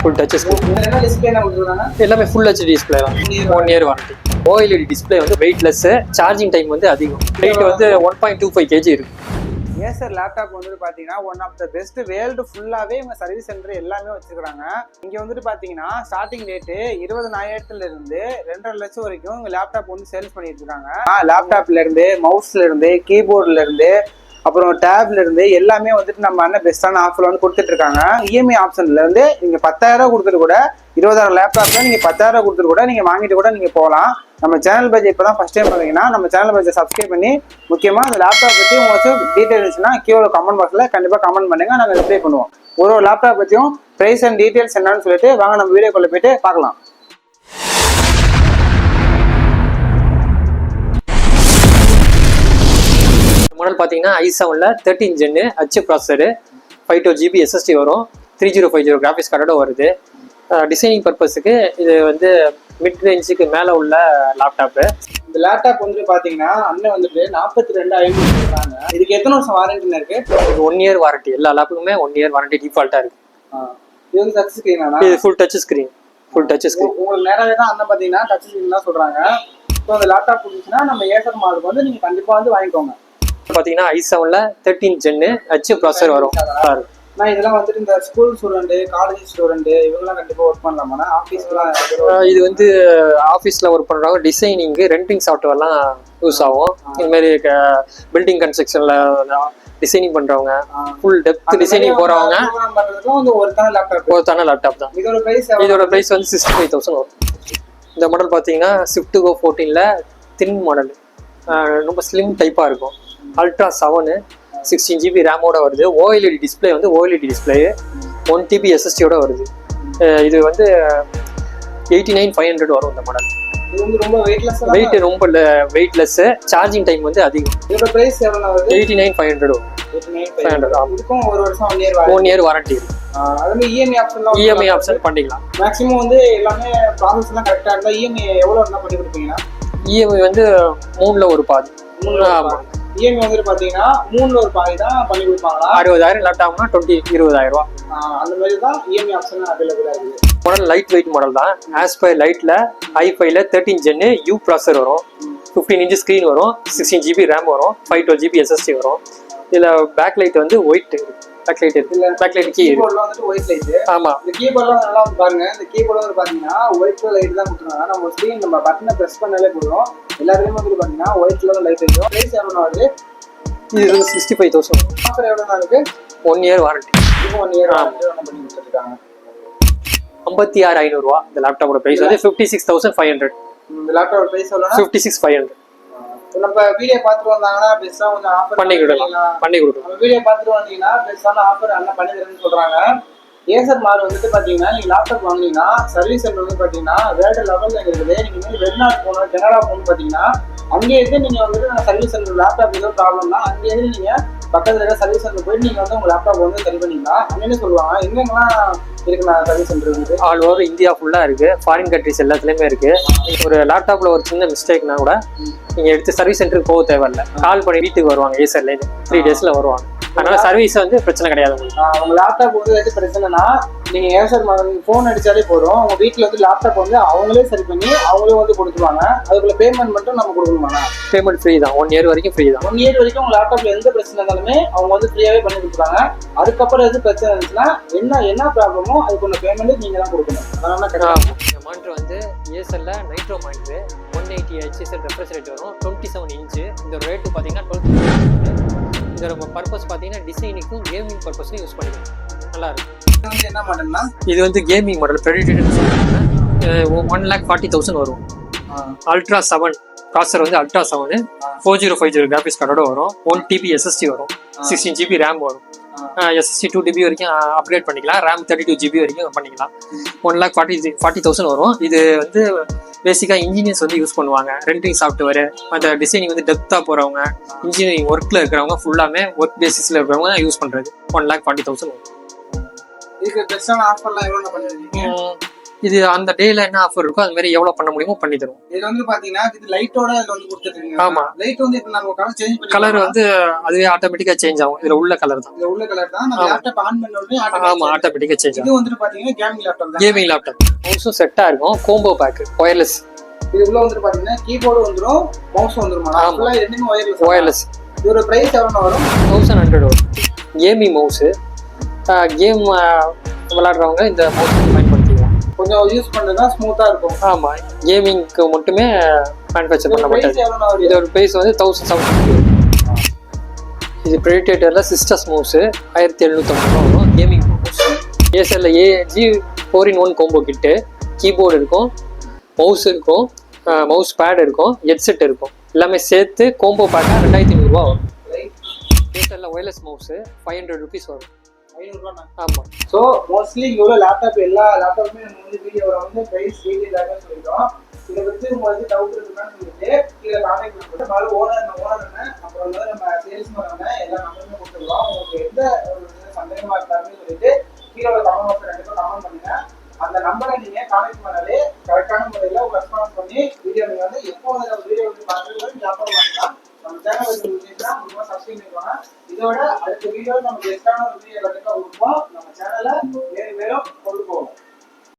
Full touch screen என்ன எல்லாமே full HD display தான். One year warranty OLED display வந்து வெயிட்லெஸ் சார்ஜிங் டைம் வந்து அதிகம். வெயிட் வந்து one point two five KG இருக்கு. ஏசர் லேப்டாப் வந்துட்டு பார்த்தீங்கன்னா one of the best world ஃபுல்லாகவே இவங்க சர்வீஸ் சென்டர் எல்லாமே வச்சுருக்காங்க இங்கே வந்துட்டு பார்த்தீங்கன்னா ஸ்டார்டிங் ரேட்டு இருபதனாயிரத்துல இருந்து ரெண்டரை லட்சம் வரைக்கும் இவங்க லேப்டாப் வந்து சேல்ஸ் பண்ணிட்டு இருக்காங்க. லேப்டாப்ல இருந்து மவுஸ்ல இருந்து கீபோர்ட்ல இருந்து அப்புறம் டேப்ல இருந்து எல்லாமே வந்துட்டு நம்ம அண்ணன் பெஸ்டான ஆஃபர் வந்து கொடுத்துட்டு இருக்காங்க இஎம்ஐ ஆப்ஷன்ல இருந்து நீங்க பத்தாயிரம் கொடுத்துட்டு கூட இருபதாயிரம் லேப்டாப்ல நீங்க பத்தாயிரம் கொடுத்துட்டு கூட நீங்க வாங்கிட்டு கூட நீங்க போகலாம். நம்ம சேனல் பேஜ் இப்போ தான் ஃபஸ்ட் டைம் பார்த்தீங்கன்னா நம்ம சேனல் பேஜை சப்ஸ்கிரைப் பண்ணி முக்கியமாக அந்த லேப்டாப் பற்றி உங்களுக்கு டீட்டெயில் இருந்துச்சுன்னா கீழே கமெண்ட் பாக்ஸில் கண்டிப்பாக கமெண்ட் பண்ணுங்க. நாங்கள் ரிப்ளை பண்ணுவோம். ஒரு ஒரு லேப்டாப் பற்றியும் ப்ரைஸ் அண்ட் டீட்டெயில்ஸ் என்னன்னு சொல்லிட்டு வாங்க நம்ம வீடியோக்குள்ளே போயிட்டு பார்க்கலாம். மாடல் பார்த்தீங்கன்னா ஐ செவனில் thirteen gen H processor five two GB SSD வரும். Three zero five zero graphics கார்டோட வருது. டிசைனிங் பர்பஸுக்கு இது வந்து மிட் ரேஞ்சுக்கு மேலே உள்ள லேப்டாப்பு இந்த லேப்டாப் வந்துட்டு பார்த்தீங்கன்னா அண்ணன் வந்துட்டு நாற்பத்தி ரெண்டு ஐநூறு சொல்கிறாங்க இதுக்கு எத்தனை வருஷம் வாரண்டின்னு இருக்கு? இது ஒன் இயர் வாரண்டி எல்லா லேப்புக்குமே ஒன் இயர் வாரண்டி டிஃபால்ட்டாக இருக்கு. இது வந்து டச் ஸ்க்ரீனா இது full touch screen full touch screen உங்களுக்கு நேராகவே தான் அண்ணன் பார்த்தீங்கன்னா டச் ஸ்க்ரீன் தான் சொல்கிறாங்க ஸோ அந்த லேப்டாப் பிடிச்சுன்னா நம்ம ஏசர் மாடலுக்கு வந்து நீங்கள் கண்டிப்பாக வந்து வாங்கிக்கோங்க. பார்த்தீங்கன்னா ஐ செவனில் தேர்ட்டின் ஜென்னு ஹச் ப்ராசர் வரும். சார் நான் இதெல்லாம் வந்துட்டு இந்த ஸ்கூல் ஸ்டூடெண்ட் காலேஜ் ஸ்டூடெண்ட் இவங்கெல்லாம் கண்டிப்பா ஒர்க் பண்ணலாமா. ஆஃபீஸ்லாம் இது வந்து ஆஃபீஸில் ஒர்க் பண்ணுறவங்க டிசைனிங்கு ரெண்டிங் சாஃப்ட்வேர்லாம் யூஸ் ஆகும். இது மாதிரி பில்டிங் கன்ஸ்ட்ரக்ஷனில் டிசைனிங் பண்ணுறவங்க ஃபுல் டெப்த் டிசைனிங் லேப்டாப் ஒருத்தான லேப்டாப் தான் இதோட பிரைஸ் இதோட ப்ரைஸ் வந்து சிக்ஸ்டி ஃபைவ் தௌசண்ட் வரும். இந்த மாடல் பார்த்தீங்கன்னா ஸ்விஃப்ட் கோ ஃபோர்டீனில் தின் மாடல் ரொம்ப ஸ்லிம் டைப்பாக இருக்கும். அல்ட்ரா செவனு சிக்ஸ்டீன் ஜிபி ரேமோட வருது. ஓஎல்இடி டிஸ்பிளே வந்து ஓஎல்இடி டிஸ்பிளே ஒன் டிபி எஸ்எஸ்டியோட வருது. இது வந்து எயிட்டி நைன் ஃபைவ் ஹண்ட்ரட் வரும் இந்த மாடல் வெயிட் ரொம்ப வெயிட்லெஸ் சார்ஜிங் டைம் வந்து அதிகம். இதோட பிரைஸ் எவ்வளவு வருது எயிட்டி நைன் ஃபைவ் ஹண்ட்ரட் வரும் 89, 500 ஆமா. இதுக்கும் ஒரு வருஷம் one year one year warranty EMI option பண்ணிக்கலாம். மேக்ஸிமம் வந்து எல்லாமே ப்ராசஸ் எல்லாம் கரெக்டா இருந்தா இஎம்ஐ எவ்வளவு இருந்தா பண்ணி கொடுப்பீங்கன்னா இஎம்ஐ வந்து மூணில் ஒரு பாதி. ஆமா. இஎம்ஐ வந்துட்டு பாத்தீங்கன்னா மூணுல ஒரு பாதி தான் பண்ணி கொடுப்பாங்களா? அறுபதாயிரம் லேப்டாப்னா டுவெண்ட்டி இருபதாயிரம் ரூபா. அந்த மாதிரி தான் இஎம்ஐ ஆப்ஷன் அவைலபிளா இருக்குது. மாடல் லைட் வெயிட் மாடல் தான் ஆஸ்பை லைட்டில் ஐஃபைல தேர்ட்டின் ஜென்னு யூ ப்ராசர் வரும். ஃபிஃப்டீன் இன்ச்சு ஸ்க்ரீன் வரும். சிக்ஸ்டீன் ஜிபி ரேம் வரும். ஃபைவ் டுவெல் ஜிபி எஸ்எஸ்டி வரும். இதில் பேக் லைட் வந்து ஒயிட் பேக் லைட் இருக்கு பேக் லைட் கீ கீபோர்ட்ல வந்துட்டு ஒயிட் லைட் ஆமாம் இந்த கீபோர்ட்லாம் நல்லா வந்து பாருங்க. இந்த கீபோர்டு வந்து பாத்தீங்கன்னா ஒயிட் லைட் தான் கொடுத்துருக்காங்க நம்ம ஸ்க்ரீன் நம்ம பட்டனை ப்ரெஸ் பண்ணாலே போதும். எல்லாத்துலயுமே வந்து பாத்தீங்கன்னா ஒயிட் கலர் லைட் இருக்கும் பிரைஸ் எவ்வளோ வருது? இது வந்து சிக்ஸ்டி ஃபைவ் தௌசண்ட் ஆஃபர் எவ்வளோ இருக்கு ஒன் இயர் வாரண்டி இப்போ ஒன் இயர் பண்ணி கொடுத்துருக்காங்க. ஐம்பத்தி ஆறு ஐநூறுரூவா இந்த லேப்டாப்போட ப்ரைஸ் வந்து fifty six thousand five hundred இந்த லேப்டாப் பிரைஸ் எவ்வளோனா ஃபிஃப்டி சிக்ஸ் ஃபைவ் ஹண்ட்ரட் நம்ம வீடியோ பார்த்துட்டு வந்தாங்கன்னா பெஸ்ட்டாக கொஞ்சம் ஆஃபர் பண்ணி கொடுக்கலாம். பண்ணி கொடுக்கலாம். நம்ம வீடியோ பார்த்துட்டு வந்தீங்கன்னா பெஸ்ட்டான ஆஃபர் அண்ணன் பண்ணி தரேன்னு சொல்றாங்க. ஏசர் மால் வந்துட்டு பாத்தீங்கன்னா நீங்க லேப்டாப் வாங்குனீங்கன்னா சர்வீஸ் சென்டர் வந்து பாத்தீங்கன்னா வேற லெவல்ல இருக்குது. நீங்க வந்து வெளிநாடு போகணும் கனடா போகணும் பாத்தீங்கன்னா அங்கே இருந்து நீங்க வந்துட்டு நான் சர்வீஸ் சென்டர் லேப்டாப் ஏதோ ப்ராப்ளம்னா அங்கே இருந்து நீங்க பக்கத்துல இருக்க சர்வீஸ் சென்டர் போயிட்டு நீங்க வந்து உங்க லேப்டாப் வந்து சரி பண்ணிக்கலாம் அங்கேன்னு சொல்லுவாங்க எங்கெங்கெல்லாம் இருக்கு நான் சர்வீஸ் சென்டர் வந்து ஆல் ஓவர் இந்தியா ஃபுல்லாக இருக்குது ஃபாரின் கண்ட்ரிஸ் எல்லாத்துலேயுமே இருக்குது ஒரு லேப்டாப்பில் ஒரு சின்ன மிஸ்டேக்னா கூட நீங்கள் எடுத்து சர்வீஸ் சென்டருக்கு போக தேவையில்ல. கால் பண்ணி வீட்டுக்கு வருவாங்க ஏசர்லேருந்து த்ரீ டேஸில் வருவாங்க. அதனால சர்வீஸ் வந்து பிரச்சனை கிடையாது உங்க லேப்டாப் வந்து எது பிரச்சனைனா நீங்க ஏசர் ஃபோன் அடிச்சாலே போதும். உங்க வீட்ல வந்து லேப்டாப் வந்து அவங்களே சரி பண்ணி அவங்களே வந்து கொடுத்துருவாங்க. அதுக்குள்ள பேமெண்ட் மட்டும் நம்ம கொடுக்கணுமா பேமெண்ட் ஃப்ரீ தான். ஒன் இயர் வரைக்கும் ஃப்ரீ தான். ஒன் இயர் வரைக்கும் உங்க லேப்டாப்ல எந்த பிரச்சனை இருந்தாலுமே அவங்க வந்து ஃப்ரீயாவே பண்ணி கொடுத்துருவாங்க. அதுக்கப்புறம் எது பிரச்சனை இருந்துச்சுன்னா என்ன என்ன ப்ராப்ளமோ அதுக்குள்ள பேமெண்ட் நீங்க தான் கொடுக்கணும் அதனால மானிட்டர் வந்து ஏசரில் Nitro monitor one eighty HSL refresh rate வரும். டுவெண்ட்டி செவன் இன்ச்சு இதோட ரேட்டு பார்த்தீங்கன்னா டுவெல் இதோட பர்பஸ் பார்த்தீங்கன்னா டிசைனிங்க்கும் கேமிங் பர்பஸ்க்கும் யூஸ் பண்ணிக்கலாம் நல்லா இருக்கும். இது வந்து என்ன மாடல்னா இது வந்து கேமிங் மாடல் சொல்லுவாங்க ஒன் லேக் ஃபார்ட்டி தௌசண்ட் வரும். அல்ட்ரா செவன் ப்ராசர் வந்து ultra seven four zero five zero graphics கார்டோட வரும். ஒன் டிபி எஸ்எஸ்டி வரும். சிக்ஸ்டீன் ஜிபி ரேம் வரும். எஸ்எஸ்டி டூ டிபி வரைக்கும் அப்கிரேட் பண்ணிக்கலாம். ரேம் தேர்ட்டி டூ ஜிபி வரைக்கும் பண்ணிக்கலாம். One lakh forty forty thousand வரும். இது வந்து பேசிக்காக இன்ஜினியர்ஸ் வந்து யூஸ் பண்ணுவாங்க. ரெண்டிங் சாஃப்ட்வேர் மற்ற டிசைனிங் வந்து டெப்த்தாக போகிறவங்க இன்ஜினியரிங் ஒர்க்கில் இருக்கிறவங்க ஃபுல்லாமே ஒர்க் பேசிஸில் இருக்கிறவங்க யூஸ் பண்ணுறது ஒன் லேக் ஃபார்ட்டி தௌசண்ட் வரும். இதுக்கு பெஸ்டான ஆஃபர்லாம் எவ்வளோ பண்ணிருக்கீங்க இது அந்த டேல என்ன ஆஃபர் இருக்கோ அது மாதிரி எவ்வளவு பண்ண முடியுமோ பண்ணி தருவோம். இதுல வந்து பாத்தீங்கன்னா இது லைட்டோட வந்து கொடுத்துருக்கீங்க. ஆமா. லைட் வந்து இப்ப நம்ம கலர் சேஞ்ச் பண்ணி கலர் வந்து அதுவே ஆட்டோமேட்டிக்கா சேஞ்ச் ஆகும். இதுல உள்ள கலர் தான். இதுல உள்ள கலர் தான். நம்ம. லேப்டாப் ஆன் பண்ண உடனே ஆமா ஆட்டோமேட்டிக்கா சேஞ்ச் ஆகும் இது வந்துட்டு பாத்தீங்கன்னா கேமிங் லேப்டாப் தான். கேமிங் லேப்டாப் மவுஸும் செட்டா இருக்கும். கோம்போ பேக் ஒயர்லெஸ் இது உள்ள வந்துட்டு பாத்தீங்கன்னா கீபோர்டு வந்துரும் மவுஸ் வந்துரும்? ஆமா. ரெண்டுமே ஒயர்லெஸ் ஒயர்லெஸ் இதோட பிரைஸ் எவ்வளவு வரும்? தௌசண்ட் ஹண்ட்ரட் வரும். கேமிங் மவுஸு கேம் விளையாடுறவங்க இந்த மவுஸ் கொஞ்சம் யூஸ் பண்ணா ஸ்மூத்தா இருக்கும். ஆமா கேமிங்க்கு மட்டுமே மேனுஃபேக்சர் பண்ணப்பட்டது வரும் இதோட ப்ரைஸ் வந்து தௌசண்ட் செவன் இது ப்ரெடிடேட்டரில் சிஸ்டர்ஸ் மவுஸு ஆயிரத்தி எழுநூற்றம்பது ரூபா வரும். Gaming mouse ஏசரில் AG four in one combo kit keyboard இருக்கும் மவுஸ் இருக்கும் மவுஸ் பேட் இருக்கும் ஹெட்செட் இருக்கும். எல்லாமே சேர்த்து கோம்போ பேக்காக ரெண்டாயிரத்தி ஐநூறுரூவா வரும். ஏசரில் wireless mouse five hundred rupees வரும். ஆமாம் ஸோ மோஸ்ட்லி உள்ள லேப்டாப் எல்லா லேப்டாப்புமே நம்ம வந்து வீடியோவில் வந்து பிரைஸ் டீட்டெயிலாக சொல்லிட்டோம் இதை பற்றி உங்களுக்கு டவுட் இருக்குன்னு சொல்லிட்டு கீழே கான்டாக்ட் பண்ணிட்டு மேலே ஓனர் ஓனர் என்ன அப்புறம் வந்து நம்ம சேல்ஸ்மேன் என்ன எல்லா நம்பருமே கொடுத்துருவோம். உங்களுக்கு எந்த ஒரு சின்ன சந்தேகமா இருந்தாலுமே சொல்லிட்டு கீழே உள்ள கமெண்ட் பாக்ஸ் கண்டிப்பாக கமெண்ட் பண்ணுங்க. அந்த நம்பரை நீங்க கான்டாக்ட் பண்ணாலே கரெக்டான முறையில் ரெஸ்பான்ஸ் பண்ணி வீடியோ வந்து எப்போ வந்து வீடியோ வந்து பார்த்துட்டு லேப்டாப் வாங்கிக்கலாம் நம்ம சேனல் வந்து முடிஞ்சுன்னா முக்கியமாக சப்ஸ்கிரைப் பண்ணிக்கோங்க இதோட அடுத்த வீடியோ நம்ம பெஸ்ட்டான ஒரு வீடியோ கண்டிப்பாக கொடுப்போம் நம்ம சேனலை மேலும் மேலும்